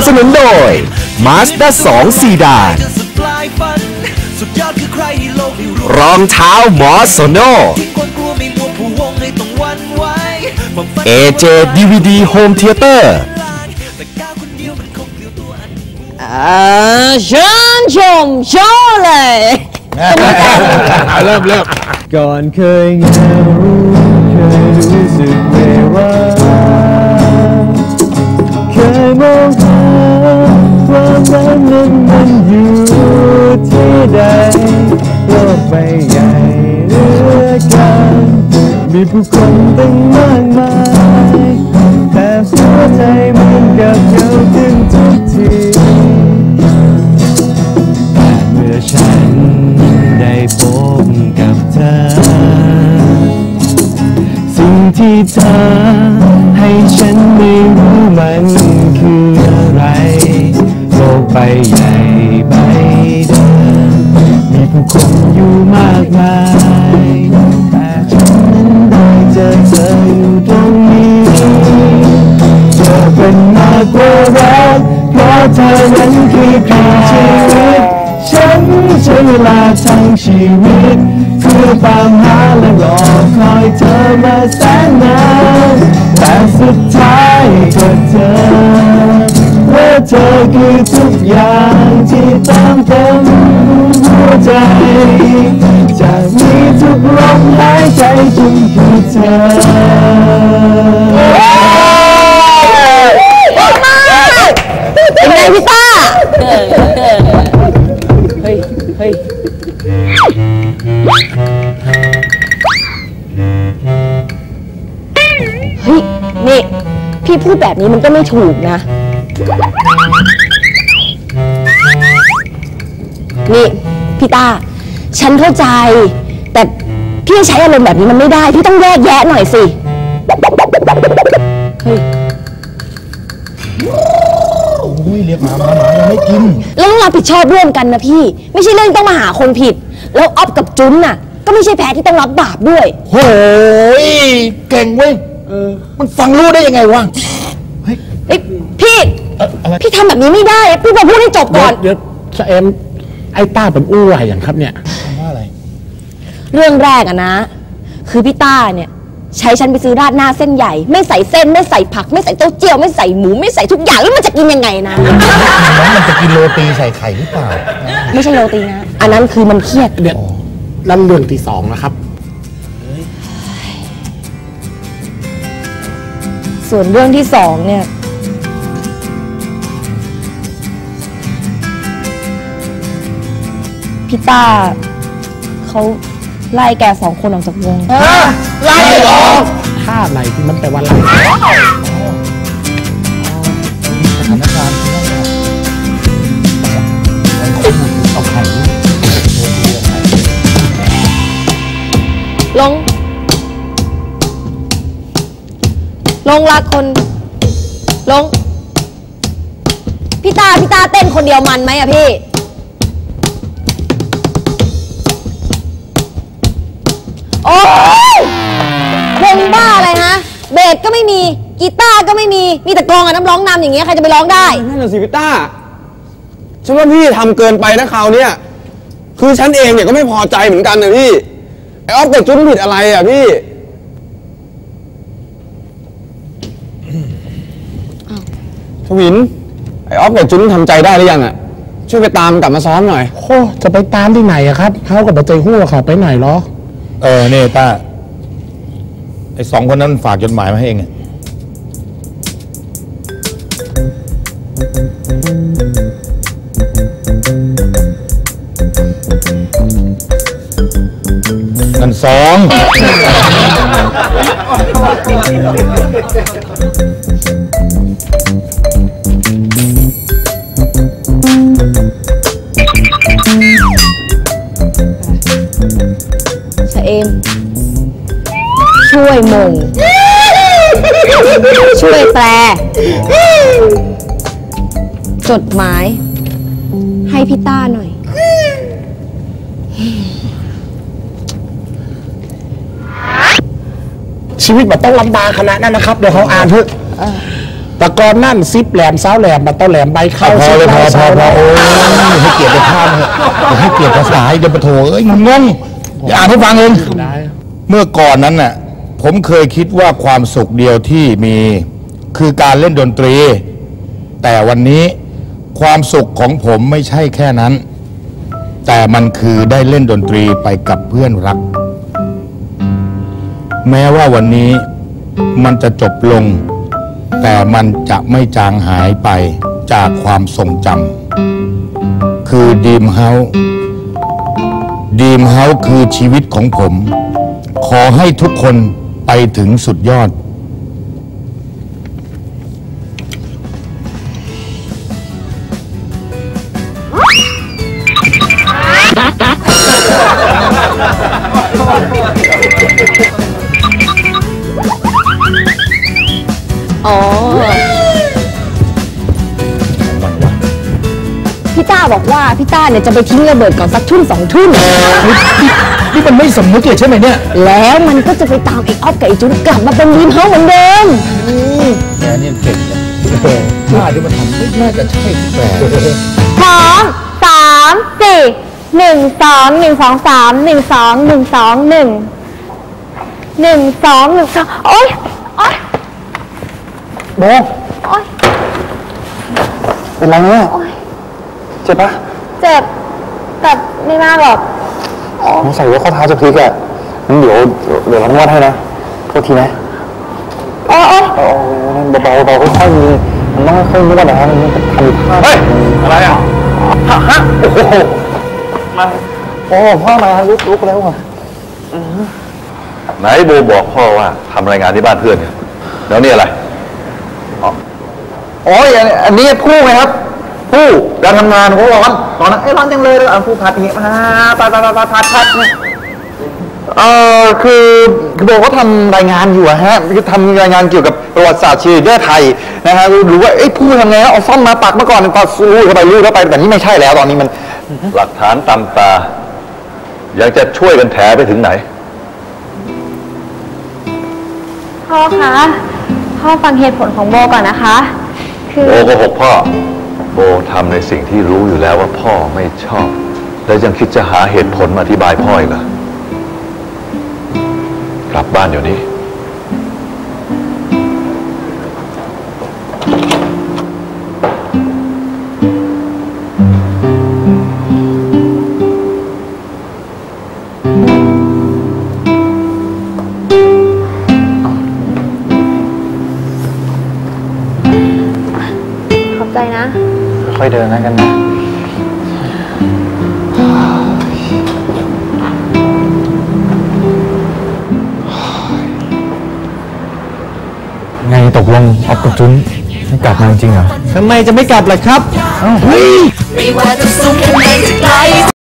นับสนุนโดย Mazda 2ซีดานจะสุดปลายฝันสุดยอดคือใครในโลกที่รู้รองเท้ามอสโซโนทิ้งความกลัวไม่มัวผู้วงให้ต้องหวันไหวความฝัน AJ DVD Home Theater แต่ก้าวคนเดียวมันคงเดียวตัวอันอ่าเชิญชมโชว์เลยเริ่มเริ่มก่อนเคยเหงาเคยรู้สึกเววาเคยมอง นั้นั้นมันอยู่ที่ใดโลกใบใหญ่เหลือเกันมีผู้คนตั้งมากมาย แต่หัวใจเหมือนกับเหงาถึงใจ ใบใหญ่ใบเดิมมีผู้คนอยู่มากมาย แต่ฉันนั้นได้เจอเธออยู่ตรงนี้เธอเป็นมากกว่ารักเพราะเธอนั้นคือเพียงชีวิต ฉันใช้เวลาทั้งชีวิต เพื่อตามหาและรอคอยเธอมาแสนนานแต่สุดท้ายก็เจอ เธอคือทุกอย่างที่เติมเต็มหัวใจ จากมีทุกลมหายใจจนคือเธอเป็นไงพี่ต้าเฮ้ย เฮ้ย เฮ้ย นี่ พี่พูดแบบนี้มันก็ไม่ถูกนะ นี่พี่ต้าฉันเข้าใจ แต่พี่ใช้อารมณ์แบบนี้มันไม่ได้ พี่ต้องแยกแยะหน่อยสิเฮ้ยอุ้ยเรียกหมาหมาหมายังไม่กิน แล้วต้องรับผิดชอบร่วมกันนะพี่ ไม่ใช่เรื่องต้องมาหาคนผิด แล้วออฟกับจุนน่ะ ก็ไม่ใช่แพ้ที่ต้องรับบาปด้วยโอ้ยเก่งเว้ยมันฟังรู้ได้ยังไงวะเอ้ยพี่ พี่ทำแบบนี้ไม่ได้อะพี่มาพูดให้จบก่อน เดี๋ยวชะเอมไอ้ต้าเป็นอู้อะไรอย่างครับเนี่ยว่าอะไร เรื่องแรกอะนะ คือพี่ต้าเนี่ย ใช้ฉันไปซื้อราดหน้าเส้นใหญ่ ไม่ใส่เส้นไม่ใส่ผัก ไม่ใส่เต้าเจี้ยวไม่ใส่หมูไม่ใส่ทุกอย่างแล้วมันจะกินยังไงนะน้องมันจะกินโรตีใส่ไข่หรือเปล่า ไม่ใช่โรตีนะ อันนั้นคือมันเครียด เดี๋ยวลำเรื่องที่สองนะครับ ส่วนเรื่องที่สองเนี่ย พี่ต้าเขาไล่แกสองคนออกจากวงไล่หรอท่าอะไรที่มันแปลว่าไล่สถานการณ์ที่นั่นน่ะเอาไข่ดิลง ลงรักคน ลง พี่ตา พี่ตาเต้นคนเดียวมันไหมอะพี่ อ้ยวงบ้าอะไรฮะ เบสก็ไม่มี กีตาร์ก็ไม่มี มีแต่กลองกับน้ำร้องนำอย่างเงี้ยใครจะไปร้องได้ นั่นน่ะสิพี่ต้าฉันว่าพี่ทำเกินไปนะคราวเนี้ยคือฉันเองเนี่ยก็ไม่พอใจเหมือนกันนะพี่ไอ้ออฟกับจุนผิดอะไรอะพี่ ทวิน ไอ้ออฟกับจุนทำใจได้หรือยังอะ ช่วยไปตามกลับมาซ้อมหน่อย โอ้จะไปตามที่ไหนอะครับเขากับปัจจัยหัวเขาไปไหนเหรอ เออเนี่ยต้าไอ้สองคนนั้นฝากจดหมายมาให้เองอะนั่นสอง วยมง ช่วยแปล จดหมาย ให้พี่ต้าหน่อย ชีวิตมันต้องลำบากขนาดนั้นนะครับ เดี๋ยวเขาอ่านเถอะแต่ก่อนนั่นซิปแหลมเสาแหลมบัตเตาแหลมใบเข้าพอเลยพอพอพอโอ้ยให้เกียรติภาพเถอะอย่าให้เกียรติภาษาเดี๋ยวปะโถเอ้ยมันงงอย่าอ่านให้ฟังเองได้เมื่อก่อนนั้นน่ะ ผมเคยคิดว่าความสุขเดียวที่มีคือการเล่นดนตรี แต่วันนี้ความสุขของผมไม่ใช่แค่นั้น แต่มันคือได้เล่นดนตรีไปกับเพื่อนรัก แม้ว่าวันนี้มันจะจบลง แต่มันจะไม่จางหายไปจากความทรงจำคือดีมเฮาดีมเฮาคือชีวิตของผม ขอให้ทุกคน ไปถึงสุดยอด อ๋อ พี่ต้าบอกว่าพี่ต้าเนี่ยจะไปทิ้งระเบิดก่อนสักทุ่มสองทุ่ม นี่มันไม่สมมุติเลยใช่ไหมเนี่ยแล้วมันก็จะไปตามไอ้ออฟกับไอ้จุนกลับมาเป็นดีมเฮาส์เหมือนเดิมแกนี่เก่งเลยน่าที่มาทำไม่น่าจะใช่แปลพร้อมสามสี่หนึ่งสองหนึ่งสองสามหนึ่งสองหนึ่งสองหนึ่งหนึ่งสองหนึ่งสองโอ๊ยโอ๊ยโบโอ๊ยเป็นไรเนี่ยเจ็บปะเจ็บแต่ไม่มากหรอก สงสัยว่าข้อเท้าจะพลิกอะงั้นเดี๋ยวเดี๋ยวเรานวดให้นะโทษทีนะโอ๊ยโอ๊ยโอ้เบาๆเบาๆค่อยๆมีมันต้องค่อยๆนวดนะฮะมันจะทำท่าเฮ้ยอะไรอะฮะฮะโอ้โหมาโอ้พ่อมาลุกลุกแล้วอะไหนโบบอกพ่อว่าทำรายงานที่บ้านเพื่อนเนี่ยแล้วนี่อะไรโอ้ยอันอันนี้ผู้ไหมครับ ผู้การทำงานเขาร้อนร้อนนะเอ้ยร้อนจังเลยอะผู้พัดอย่างเงี้ยมาพัดพัดพัดพัดพัดเนี่ยเออคือคือโบเขาทำรายงานอยู่อะฮะคือทำรายงานเกี่ยวกับประวัติศาสตร์ชีวิตไทยนะฮะรู้ว่าเอ้ยผู้ทำไงนะเอาซ่อมมาปักเมื่อก่อนก็สู้เข้าไปลูเข้าไปแต่นี่ไม่ใช่แล้วตอนนี้มัน หลักฐานตำตายังจะช่วยกันแถไปถึงไหนพ่อคะพ่อฟังเหตุผลของโบก่อนนะคะ คือโบโกหกพ่อ โบทำในสิ่งที่รู้อยู่แล้วว่าพ่อไม่ชอบ แล้วยังคิดจะหาเหตุผลมาอธิบายพ่ออีกเหรอกลับบ้านเดี๋ยวนี้ ค่อยเดินนะกันนะ ไงตกลงออฟกับจุนไม่กลับมาจริงเหรอ ทำไมจะไม่กลับล่ะครับ ไม่ว่าจะสูงแค่ไหนจะไกล